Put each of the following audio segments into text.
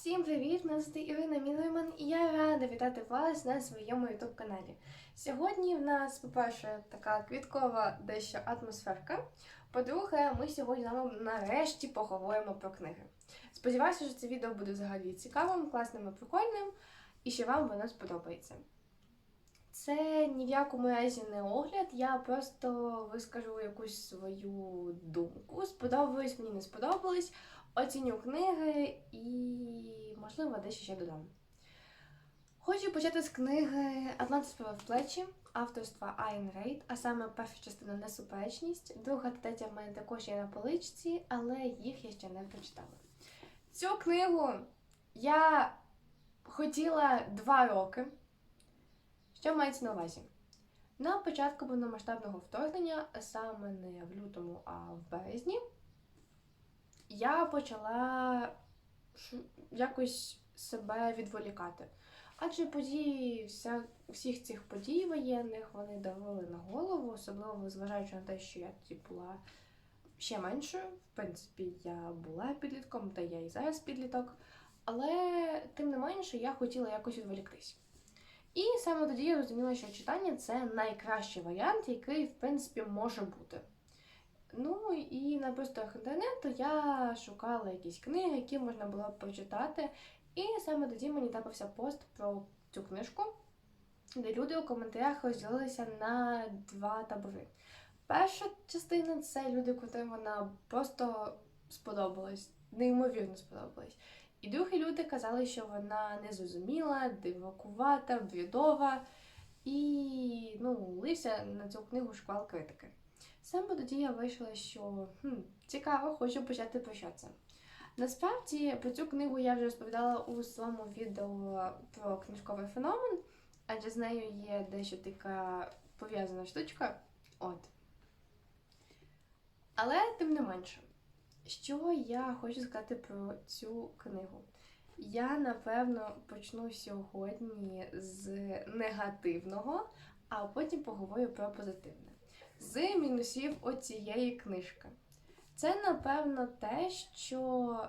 Всім привіт! Мене звати Ірина Мілеман і я рада вітати вас на своєму youtube каналі. Сьогодні в нас, по-перше, така квіткова дещо атмосферка. По-друге, ми сьогодні вами нарешті поговоримо про книги. Сподіваюся, що це відео буде взагалі цікавим, класним і прикольним, і що вам воно сподобається. Це ні в якому разі не огляд, я просто вискажу якусь свою думку. Сподобались, мені не сподобались. Оціню книги і, можливо, дещо ще додам. Хочу почати з книги Атлант співав плечі авторства Айн Рейд, а саме перша частина Несуперечність. Друга та третя в мене також є на поличці, але їх я ще не прочитала. Цю книгу я хотіла два роки. Що мається на увазі? На початку повномасштабного вторгнення, саме не в лютому, а в березні, я почала якось себе відволікати. Адже події, вся, всіх цих подій воєнних вони давили на голову, особливо зважаючи на те, що я тоді була ще меншою. В принципі, я була підлітком, та я і зараз підліток. Але тим не менше я хотіла якось відволіктись. І саме тоді я зрозуміла, що читання це найкращий варіант, який, в принципі, може бути. Ну і на просторах інтернету я шукала якісь книги, які можна було б прочитати. І саме тоді мені трапився пост про цю книжку, де люди у коментарях розділилися на два табори. Перша частина це люди, котрим вона просто сподобалась, неймовірно сподобалась. І другі люди казали, що вона незрозуміла, дивакувата, бредова. І ну, лився на цю книгу шквал критики. Саме тоді я вийшла, що хм, цікаво, хочу почати про що це. Насправді про цю книгу я вже розповідала у своєму відео про книжковий феномен, адже з нею є дещо така пов'язана штучка. От. Але тим не менше, що я хочу сказати про цю книгу? Я напевно почну сьогодні з негативного, а потім поговорю про позитивне. З мінусів оцієї книжки. Це, напевно, те, що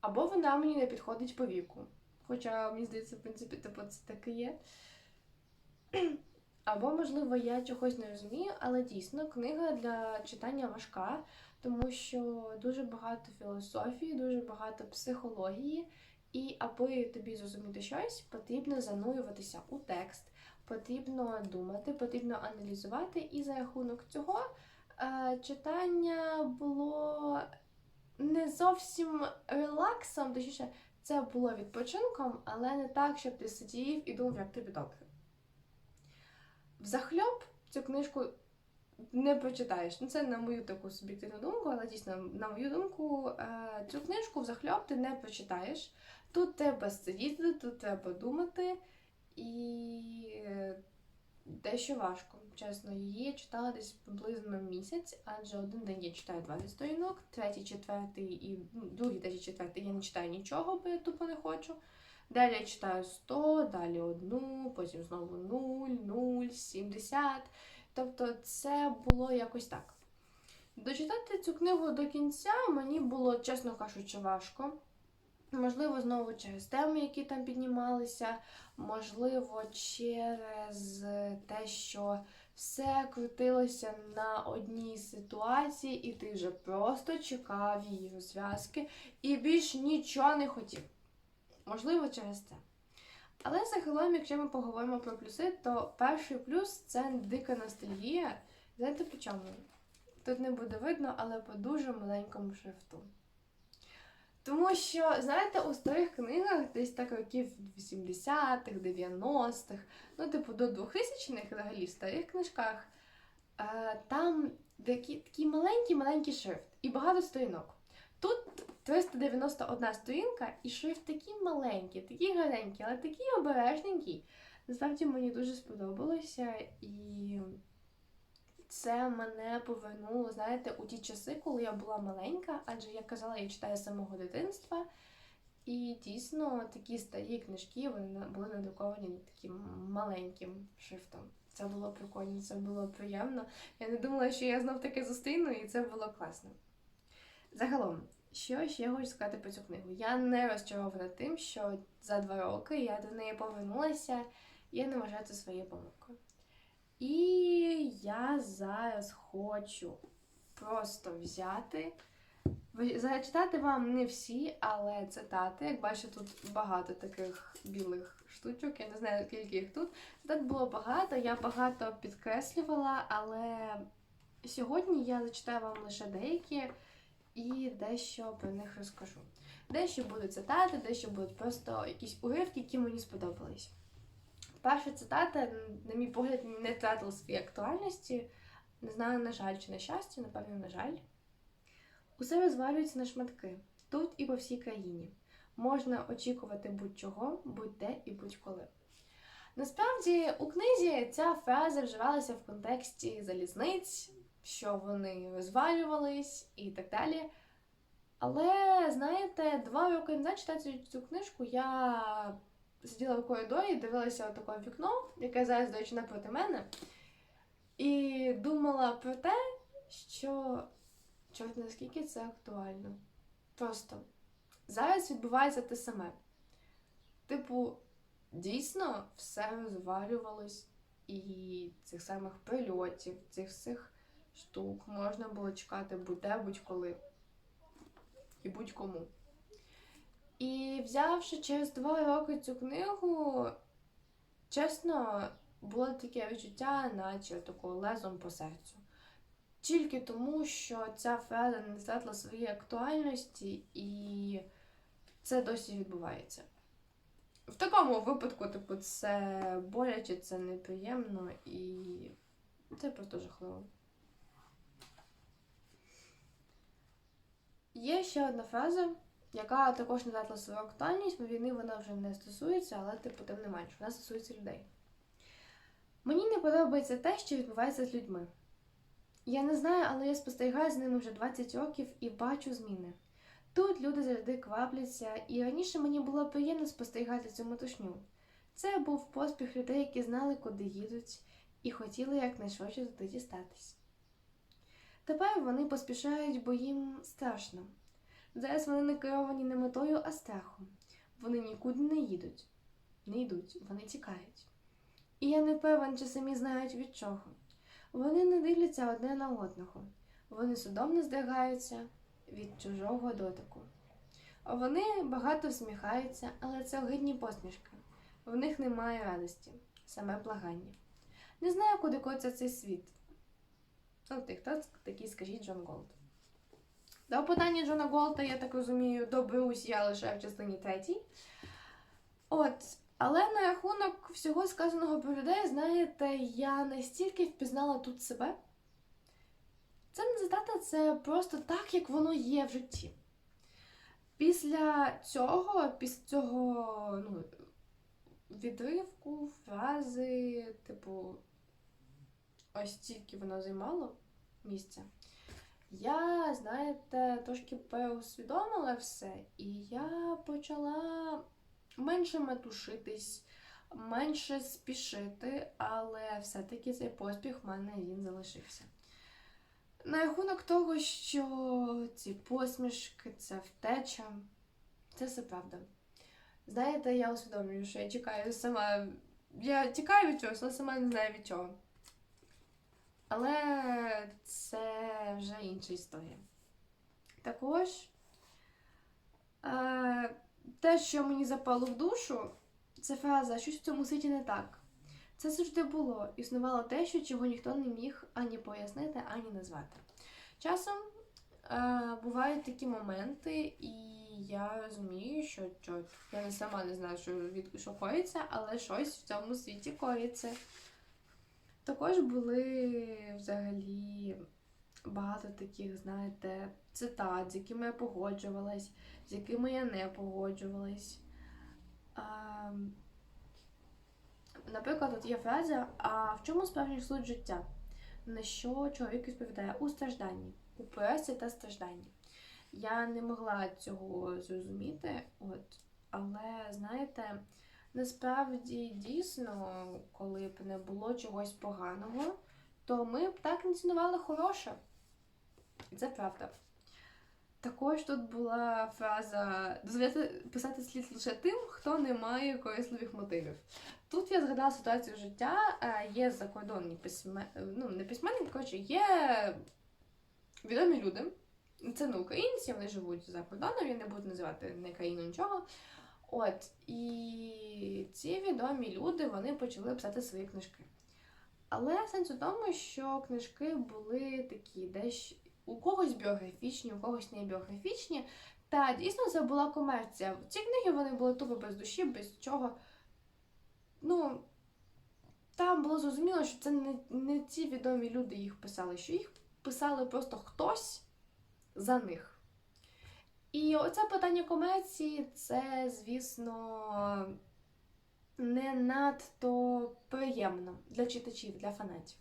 або вона мені не підходить по віку. Хоча, мені здається, в принципі, типу, це так і є. Або, можливо, я чогось не розумію, але дійсно книга для читання важка, тому що дуже багато філософії, дуже багато психології, і аби тобі зрозуміти щось, потрібно занурюватися у текст, потрібно думати, потрібно аналізувати, і за рахунок цього е, читання було не зовсім релаксом, точніше, це було відпочинком, але не так, щоб ти сидів і думав, як тобі добре. Взахльоб цю книжку не прочитаєш. Ну, це на мою таку суб'єктивну думку, але дійсно, на мою думку, е, цю книжку взахльоб ти не прочитаєш. Тут треба сидіти, тут треба думати, і дещо важко. Чесно, її читала десь приблизно місяць, адже один день я читаю 20 сторінок, третій, четвертий і ну, другий, третій, четвертий я не читаю нічого, бо я тупо не хочу. Далі я читаю 100, далі одну, потім знову 0, 0, 70. Тобто це було якось так. Дочитати цю книгу до кінця мені було, чесно кажучи, важко. Можливо, знову через теми, які там піднімалися, можливо, через те, що все крутилося на одній ситуації, і ти вже просто чекав її розв'язки і більш нічого не хотів. Можливо, через це. Але загалом, якщо ми поговоримо про плюси, то перший плюс це дика ностальгія. Знаєте по чому? Тут не буде видно, але по дуже маленькому шрифту. Тому що, знаєте, у старих книгах десь так років 80-х, 90-х, ну, типу, до 2000-х взагалі в старих книжках, е, там такі, такий маленький-маленький шрифт і багато сторінок. Тут 391 сторінка, і шрифт такий маленький, такий гарненький, але такий обережненький. Насправді мені дуже сподобалося, і це мене повернуло, знаєте, у ті часи, коли я була маленька, адже я казала, я читаю з самого дитинства. І дійсно такі старі книжки вони були надруковані таким маленьким шрифтом. Це було прикольно, це було приємно. Я не думала, що я знов таки зустріну, і це було класно. Загалом, Що ще хочу сказати про цю книгу? Я не розчарована тим, що за два роки я до неї повернулася, і я не вважаю це своєю помилкою. І я зараз хочу просто взяти, зачитати вам не всі, але цитати. Як бачите, тут багато таких білих штучок, я не знаю, скільки їх тут. Цитат було багато, я багато підкреслювала, але сьогодні я зачитаю вам лише деякі і дещо про них розкажу. Дещо будуть цитати, дещо будуть просто якісь уривки, які мені сподобались. Перша цитата, на мій погляд, не втратила своєї актуальності. Не знаю, на жаль, чи на щастя, напевно, на жаль. Усе розвалюється на шматки тут і по всій країні. Можна очікувати будь-чого, будь-де і будь-коли. Насправді, у книзі ця фраза вживалася в контексті залізниць, що вони розвалювались і так далі. Але, знаєте, два роки назад читаючи цю книжку, я сиділа в коридорі, дивилася таке вікно, яке зараз, до речі, напроти мене, і думала про те, що чорт наскільки це актуально. Просто зараз відбувається те саме. Типу, дійсно все розвалювалось, і цих самих прильотів, цих всіх штук можна було чекати будь-де, будь-коли і будь-кому. І взявши через два роки цю книгу, чесно, було таке відчуття, наче такого лезом по серцю. Тільки тому, що ця фраза не втратила своєї актуальності, і це досі відбувається. В такому випадку, типу, це боляче, це неприємно і це просто жахливо. Є ще одна фраза, яка також втратила свою актуальність, бо війни вона вже не стосується, але типу тим не менш, вона стосується людей. Мені не подобається те, що відбувається з людьми. Я не знаю, але я спостерігаю за ними вже 20 років і бачу зміни. Тут люди завжди квапляться, і раніше мені було приємно спостерігати цю метушню. Це був поспіх людей, які знали, куди їдуть, і хотіли якнайшвидше туди дістатись. Тепер вони поспішають, бо їм страшно. Зараз вони не керовані не метою, а страхом. Вони нікуди не їдуть, не йдуть, вони тікають. І я не певен, чи самі знають від чого. Вони не дивляться одне на одного. Вони судомно здригаються від чужого дотику. Вони багато всміхаються, але це огидні посмішки. В них немає радості, саме благання. Не знаю, куди котиться цей світ. Ну, ти хто такий, скажіть Джон Голд. До питання Джона Голта, я так розумію, доберусь я лише в частині третій. От, але на рахунок всього сказаного про людей, знаєте, я настільки впізнала тут себе. Це не цитата, це просто так, як воно є в житті. Після цього, після цього ну, відривку, фрази, типу, ось тільки воно займало місце. Я, знаєте, трошки переусвідомила все, і я почала менше метушитись, менше спішити, але все-таки цей поспіх в мене він залишився. На рахунок того, що ці посмішки, це втеча, це все правда. Знаєте, я усвідомлюю, що я чекаю сама. Я тікаю від чогось, але сама не знаю від чого. Але це вже інша історія. Також е, те, що мені запало в душу, це фраза щось в цьому світі не так. Це завжди було. Існувало те, що чого ніхто не міг ані пояснити, ані назвати. Часом е, бувають такі моменти, і я розумію, що, що я сама не знаю, що, від, що коїться, але щось в цьому світі коїться. Також були взагалі багато таких, знаєте, цитат, з якими я погоджувалась, з якими я не погоджувалась. А, наприклад, от є фраза: а в чому справжній суть життя? На що чоловік відповідає у стражданні, у поразці та стражданні. Я не могла цього зрозуміти, от, але знаєте, насправді дійсно, коли б не було чогось поганого, то ми б так не цінували хороше. І це правда. Також тут була фраза дозволяти писати слід лише тим, хто не має корисливих мотивів. Тут я згадала ситуацію життя. е, Є закордонні письмен... ну не письменники, коротше, є відомі люди. Це не українці, вони живуть за кордоном, я не буду називати не країну нічого. От, і ці відомі люди вони почали писати свої книжки. Але сенс у тому, що книжки були такі, десь у когось біографічні, у когось не біографічні. Та дійсно це була комерція. Ці книги вони були тупо без душі, без чого. Ну, там було зрозуміло, що це не, не ці відомі люди їх писали, що їх писали просто хтось за них. І оце питання комерції це, звісно, не надто приємно для читачів, для фанатів.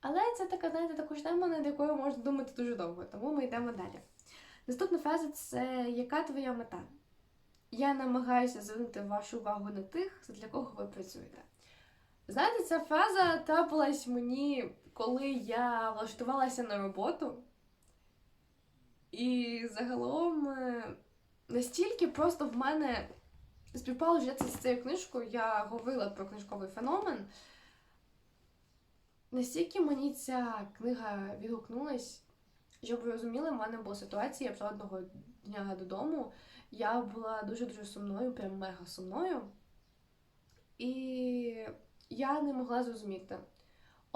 Але це така, знаєте, також тема, над якою можна думати дуже довго, тому ми йдемо далі. Наступна фраза це яка твоя мета? Я намагаюся звернути вашу увагу на тих, для кого ви працюєте. Знаєте, ця фраза трапилась мені, коли я влаштувалася на роботу. І загалом е, настільки просто в мене співпало життя з цією книжкою, я говорила про книжковий феномен. Настільки мені ця книга відгукнулась, щоб ви розуміли, в мене була ситуація, я пішла одного дня додому. Я була дуже-дуже сумною, прям мега сумною. І я не могла зрозуміти,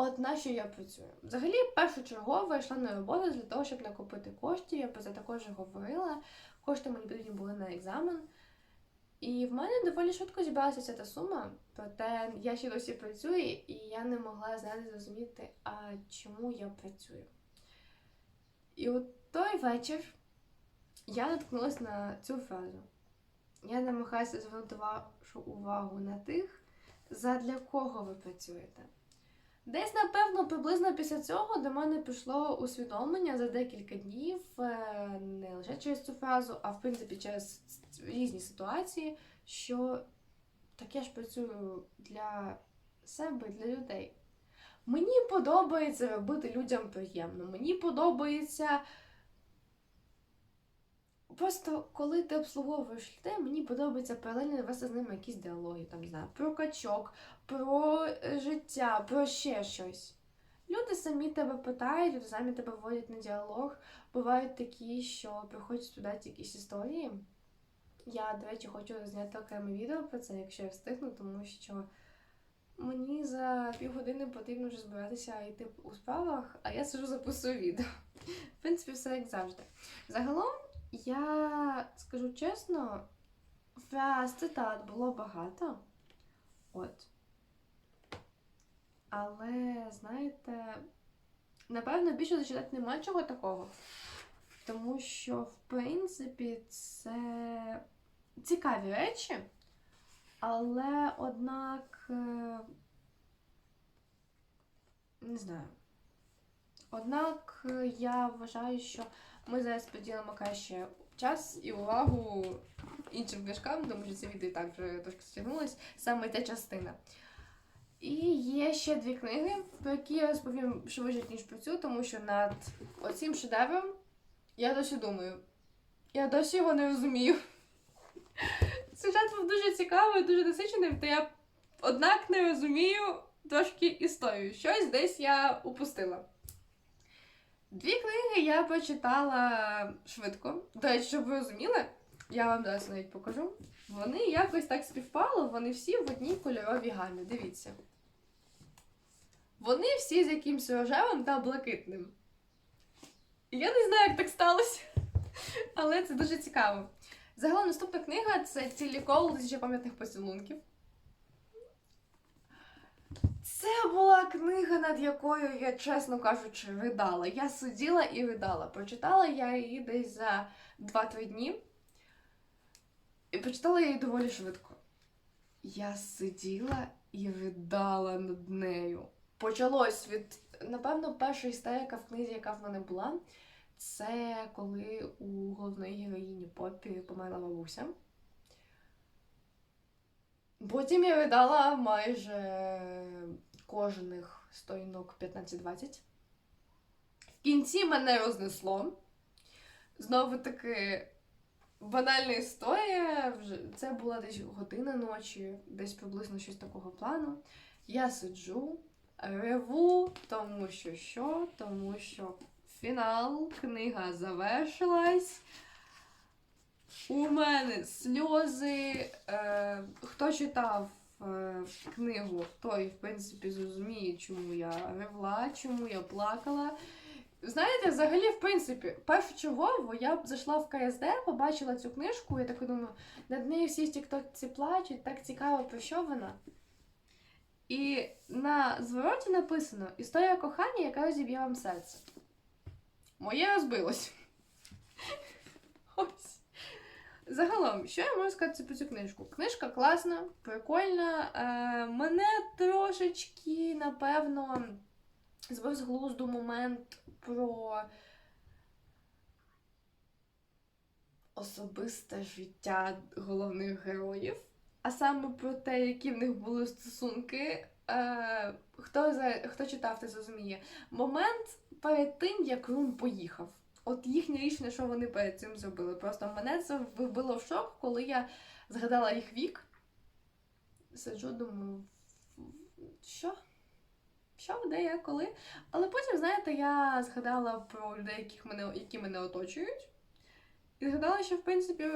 от на що я працюю. Взагалі, першочергово йшла на роботу для того, щоб накопити коштів. Я про це також говорила. Кошти мені потрібні були на екзамен. І в мене доволі швидко зібралася ця та сума, проте я ще досі працюю, і я не могла зараз зрозуміти, а чому я працюю. І от той вечір я наткнулася на цю фразу. Я намагаюся звернути вашу увагу на тих, задля кого ви працюєте. Десь, напевно, приблизно після цього до мене пішло усвідомлення за декілька днів, е, не лише через цю фразу, а в принципі через різні ситуації, що так я ж працюю для себе, для людей. Мені подобається робити людям приємно. Мені подобається. Просто коли ти обслуговуєш людей, мені подобається паралельно вести з ними якісь діалоги, там, не знаю, про качок, про е, життя, про ще щось. Люди самі тебе питають, люди самі тебе вводять на діалог. Бувають такі, що приходять студати якісь історії. Я, до речі, хочу зняти окреме відео про це, якщо я встигну, тому що мені за півгодини потрібно вже збиратися йти у справах, а я сижу записую відео. В принципі, все як завжди. Загалом, я скажу чесно, фраз цитат було багато. От. Але, знаєте, напевно, більше зачитати нема чого такого. Тому що, в принципі, це цікаві речі, але однак, е, не знаю. Однак е, я вважаю, що ми зараз поділимо краще час і увагу іншим книжкам, тому що це відео і так вже трошки стягнулось, саме ця частина. І є ще дві книги, про які я розповім швидше, ніж про цю, тому що над оцим шедевром я досі думаю. Я досі його не розумію. Сюжет був дуже цікавий, дуже насичений, та я однак не розумію трошки історію. Щось десь я упустила. Дві книги я прочитала швидко. До речі, щоб ви розуміли, я вам зараз навіть покажу. Вони якось так співпали, вони всі в одній кольоровій гамі. Дивіться. Вони всі з якимось рожевим та блакитним. Я не знаю, як так сталося, але це дуже цікаво. Загалом наступна книга це цілі коло тисячі пам'ятних поцілунків. Це була книга, над якою я, чесно кажучи, ридала. Я сиділа і ридала. Прочитала я її десь за 2-3 дні. І прочитала я її доволі швидко. Я сиділа і ридала над нею. Почалось від, напевно, перша істерика в книзі, яка в мене була. Це коли у головної героїні Поппі померла бабуся. Потім я видала майже кожних сторінок 15-20. В кінці мене рознесло. Знову таки, банальна історія. Це була десь година ночі, десь приблизно щось такого плану. Я сиджу, реву, тому що що? Тому що фінал, книга завершилась. У мене сльози. Е, хто читав е, книгу, той, в принципі, зрозуміє, чому я ревла, чому я плакала. Знаєте, взагалі, в принципі, першочергово я зайшла в КСД, побачила цю книжку, і так думаю, над нею всі тіктокці плачуть, так цікаво, про що вона. І на звороті написано Історія кохання, яка розіб'є вам серце. Моє розбилось. Ось. Загалом, що я можу сказати про цю книжку? Книжка класна, прикольна. Е, мене трошечки, напевно, збив з глузду момент про особисте життя головних героїв, а саме про те, які в них були стосунки. Е, хто, за, хто читав, те зрозуміє. Момент перед тим, як Рун поїхав. От їхнє рішення, що вони перед цим зробили. Просто мене це вбило в шок, коли я згадала їх вік. Сиджу, думаю, що? Що, де я, коли? Але потім, знаєте, я згадала про людей, яких мене, які мене оточують. І згадала, що в принципі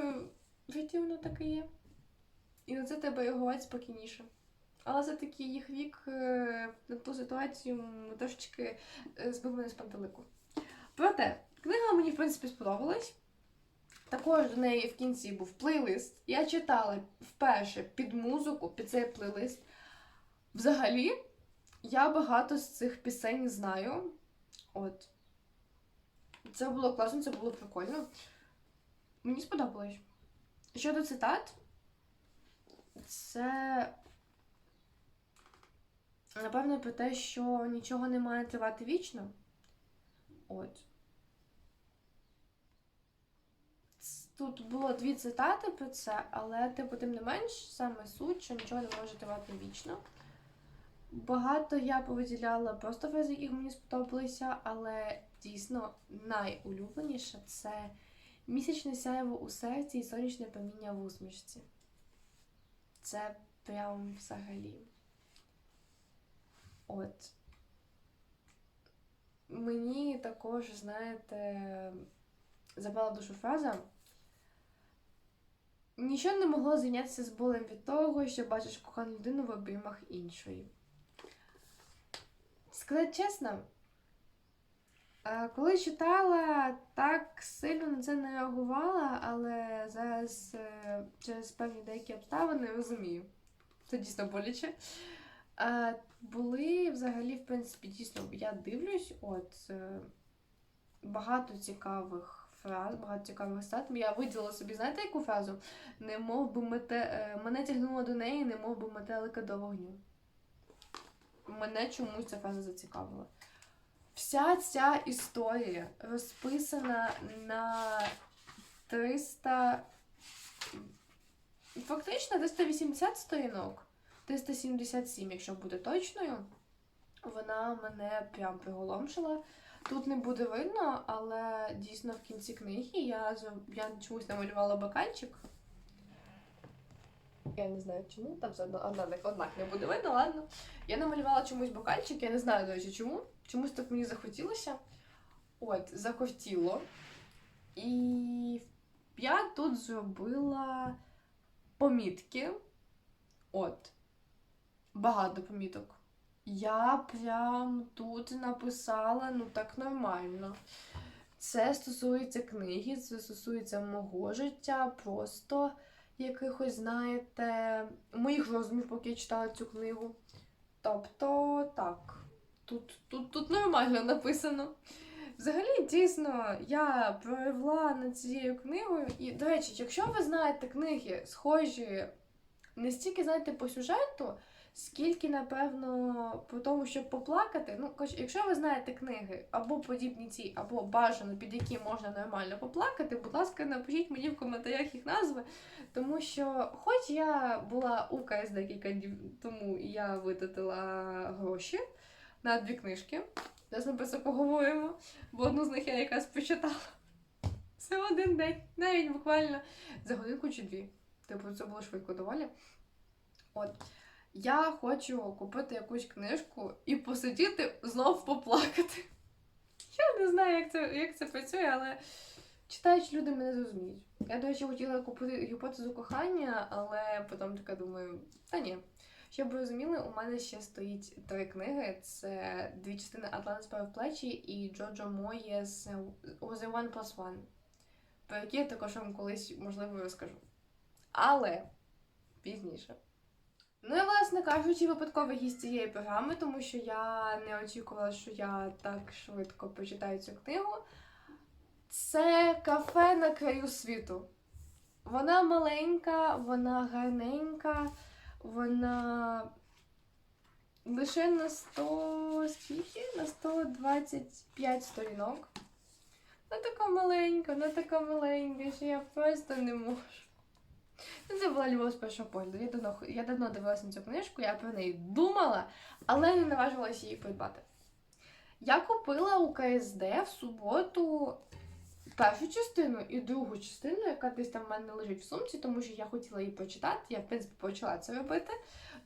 в житті воно таке є. І на це треба реагувати спокійніше. Але все-таки їх вік е, на ту ситуацію трошечки е, збив мене з пантелику. Проте, книга мені, в принципі, сподобалась. Також до неї в кінці був плейлист. Я читала вперше під музику, під цей плейлист. Взагалі, я багато з цих пісень знаю. От. Це було класно, це було прикольно. Мені сподобалось. Щодо цитат, це напевно про те, що нічого не має тривати вічно. От. Тут було дві цитати про це, але типу, тим не менш, саме суть, що нічого не може тривати вічно. Багато я повиділяла просто фрази, які мені сподобалися, але дійсно найулюбленіше це місячне сяйво у серці і сонячне проміння в усмішці. Це прям взагалі. От. Мені також, знаєте, запала душу фраза. Нічого не могло зайнятися з болем від того, що бачиш кохану людину в обіймах іншої. Сказати чесно, е, коли читала, так сильно на це не реагувала, але зараз е, через певні деякі обставини розумію. Це дійсно боляче. Е, Були взагалі, в принципі, дійсно, я дивлюсь, от багато цікавих фраз, багато цікавих стат. Я виділила собі, знаєте, яку фразу? Не мов би мете... е, мене тягнуло до неї, не мов би метелика до вогню. Мене чомусь ця фраза зацікавила. Вся ця історія розписана на 300. Фактично 380 сторінок. 377, якщо бути точною. Вона мене прям приголомшила. Тут не буде видно, але дійсно в кінці книги я, я чомусь намалювала бокальчик. Я не знаю чому, там все одно однак, не буде видно, ладно. Я намалювала чомусь бокальчик, я не знаю, до речі, чому. Чомусь так мені захотілося. От, захотіло. І я тут зробила помітки. От. Багато поміток. Я прям тут написала, ну так нормально. Це стосується книги, це стосується мого життя, просто якихось, знаєте, моїх роздумів, поки я читала цю книгу. Тобто, так, тут, тут, тут нормально написано. Взагалі, дійсно, я провела над цією книгою. І, до речі, якщо ви знаєте книги, схожі не стільки, знаєте, по сюжету, скільки, напевно, по тому, щоб поплакати. Ну, коротше, якщо ви знаєте книги або подібні ці, або бажано, під які можна нормально поплакати, будь ласка, напишіть мені в коментарях їх назви. Тому що, хоч я була у КС декілька днів тому, і я витратила гроші на дві книжки. Зараз ми про це поговоримо, бо одну з них я якраз прочитала. Це один день, навіть буквально за годинку чи дві. Типу, це було швидко доволі. От. Я хочу купити якусь книжку і посидіти знов поплакати. Я не знаю, як це, як це працює, але читаючи люди мене зрозуміють. Я, до речі, хотіла купити гіпотезу кохання, але потім така думаю, та ні. Щоб ви розуміли, у мене ще стоїть три книги: це дві частини Атлант справи в плечі і Джоджо Моє з a One Plus One, про які я також вам колись, можливо, розкажу. Але пізніше. Ну і, власне кажучи, випадковий гість цієї програми, тому що я не очікувала, що я так швидко прочитаю цю книгу. Це кафе на краю світу. Вона маленька, вона гарненька, вона лише на 100 скільки? На 125 сторінок. Вона така маленька, вона така маленька, що я просто не можу. Ну, Це була любов з першого погляду. Я давно, я давно дивилася на цю книжку, я про неї думала, але не наважувалася її придбати. Я купила у КСД в суботу першу частину і другу частину, яка десь там в мене лежить в сумці, тому що я хотіла її прочитати. Я, в принципі, почала це робити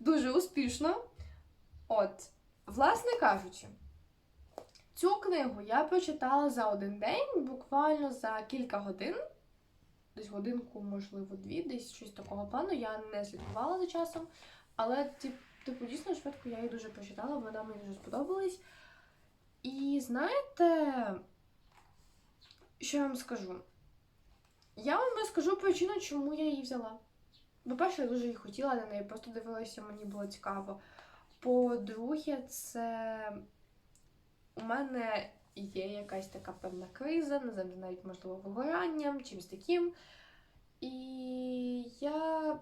дуже успішно. От, власне кажучи, цю книгу я прочитала за один день, буквально за кілька годин. Десь годинку, можливо, дві, десь щось такого плану. Я не слідкувала за часом, але типу дійсно швидко я її дуже прочитала, вона мені дуже сподобалась. І знаєте, що я вам скажу? Я вам розкажу причину, чому я її взяла. По-перше, я дуже її хотіла на неї, просто дивилася, мені було цікаво. По-друге, це у мене є якась така певна криза, знаю, навіть можливо вигоранням, чимось таким. І я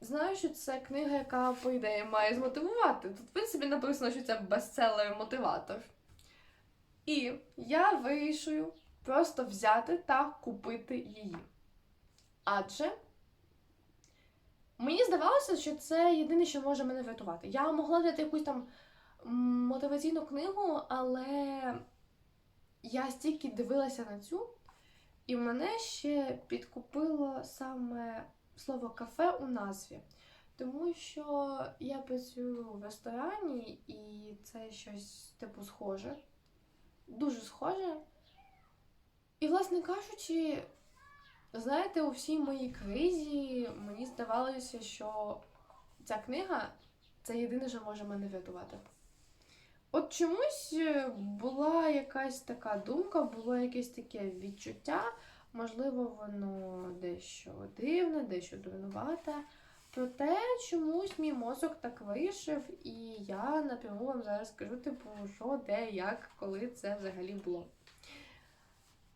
знаю, що це книга, яка, по ідеї, має змотивувати. Тут, в принципі, написано, що це бестселер-мотиватор. І я вирішую просто взяти та купити її. Адже мені здавалося, що це єдине, що може мене врятувати. Я могла взяти якусь там мотиваційну книгу, але я стільки дивилася на цю, і мене ще підкупило саме слово кафе у назві. Тому що я працюю в ресторані, і це щось типу схоже. Дуже схоже. І, власне кажучи, знаєте, у всій моїй кризі мені здавалося, що ця книга це єдине, що може мене врятувати. От чомусь е, була якась така думка, було якесь таке відчуття, можливо, воно дещо дивне, дещо дурнувате. Проте чомусь мій мозок так вирішив, і я напряму вам зараз скажу, типу, що, де, як, коли це взагалі було.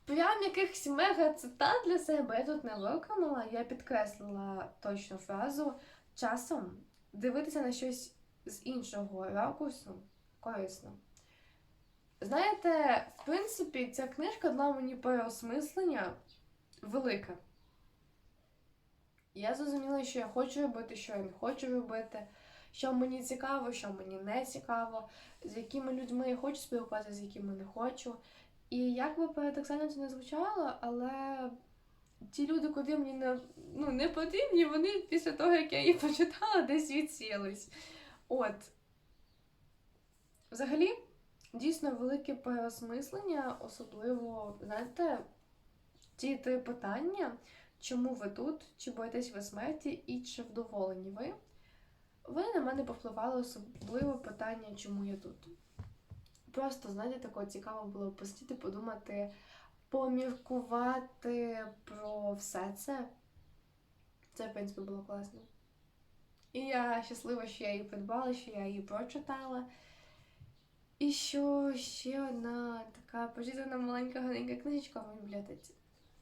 Прям якихось мега цитат для себе я тут не виконала, я підкреслила точну фразу часом дивитися на щось з іншого ракурсу корисно. Знаєте, в принципі, ця книжка дала мені переосмислення велике. Я зрозуміла, що я хочу робити, що я не хочу робити, що мені цікаво, що мені не цікаво, з якими людьми я хочу спілкуватися, з якими не хочу. І як би парадоксально це не звучало, але ті люди, куди мені не, ну, не потрібні, вони після того, як я її почитала, десь відсілись. От. Взагалі, дійсно велике переосмислення, особливо, знаєте, ті три питання, чому ви тут, чи боїтесь ви смерті і чи вдоволені ви, ви на мене повпливали особливо питання, чому я тут. Просто, знаєте, такого цікаво було посидіти, подумати, поміркувати про все це. Це, в принципі, було класно. І я щаслива, що я її придбала, що я її прочитала. І що ще одна така почитана маленька гарненька книжечка в бібліотеці.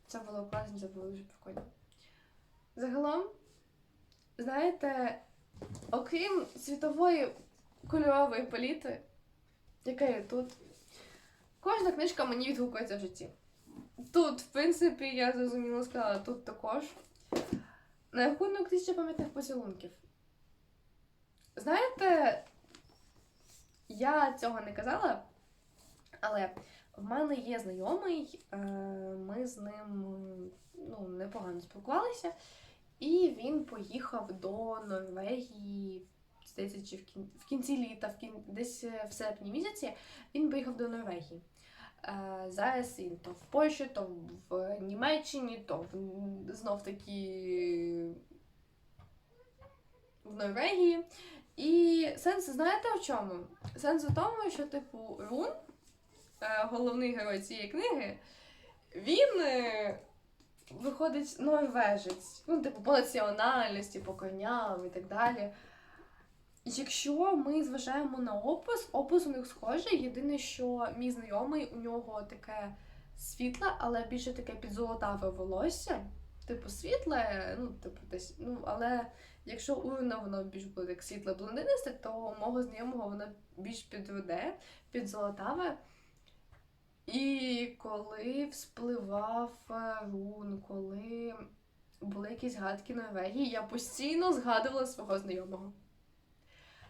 Це було класно, це було дуже прикольно. Загалом, знаєте, окрім світової кольорової палітри, яка є тут, кожна книжка мені відгукується в житті. Тут, в принципі, я зрозуміло сказала, тут також. На рахунок тисячі пам'ятних поцілунків. Знаєте, я цього не казала, але В мене є знайомий, е, ми з ним ну, непогано спілкувалися, і він поїхав до Норвегії, здається, чи в кін- в кінці літа, в кін... десь е, в серпні місяці, він поїхав до Норвегії. Е, Зараз він то в Польщі, то в Німеччині, то в... знов таки в Норвегії. І сенс, знаєте в чому? Сенс у тому, що, типу, Рун, е, головний герой цієї книги, він е, виходить норвежець. Ну, типу, по національності, по корням і так далі. Якщо ми зважаємо на опис, опис у них схожий. Єдине, що мій знайомий, у нього таке світле, але більше таке підзолотаве волосся. Типу, світле, ну, типу, десь, ну, але якщо у Руна воно більш буде як світле блондинисте, то мого знайомого воно більш підруде, підзолотаве. І коли вспливав е, рун, коли були якісь гадки Норвегії, я постійно згадувала свого знайомого.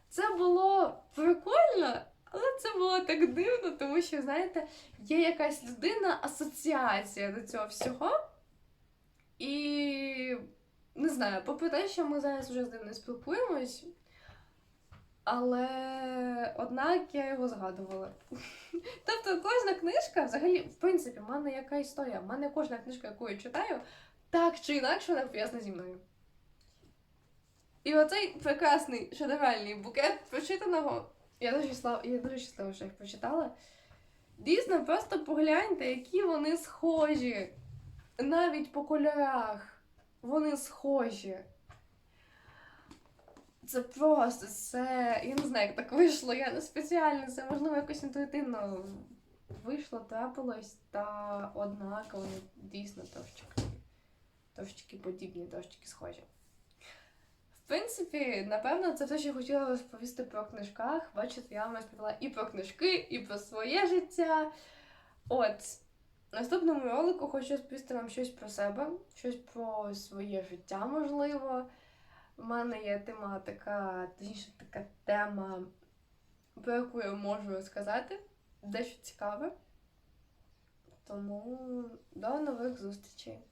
Це було прикольно, але це було так дивно, тому що, знаєте, є якась людина асоціація до цього всього. І не знаю, попри те, що ми зараз вже з ним не спілкуємось, але однак я його згадувала. Тобто кожна книжка, взагалі, в принципі, в мене яка історія? В мене кожна книжка, яку я читаю, так чи інакше вона пов'язана зі мною. І оцей прекрасний шедевральний букет прочитаного. Я дуже щаслива, я дуже щаслива, що їх прочитала. Дійсно, просто погляньте, які вони схожі. Навіть по кольорах. Вони схожі. Це просто це. Я не знаю, як так вийшло. Я не спеціально, це можливо якось інтуїтивно вийшло, трапилось, та однак вони дійсно трошечки, трошечки подібні, трошечки схожі. В принципі, напевно, це все, що я хотіла розповісти про книжках. Бачите, я вам розповіла і про книжки, і про своє життя. От. Наступному ролику хочу розповісти вам щось про себе, щось про своє життя, можливо. У мене є тематика, точніше така тема, про яку я можу розказати, дещо цікаве. Тому до нових зустрічей!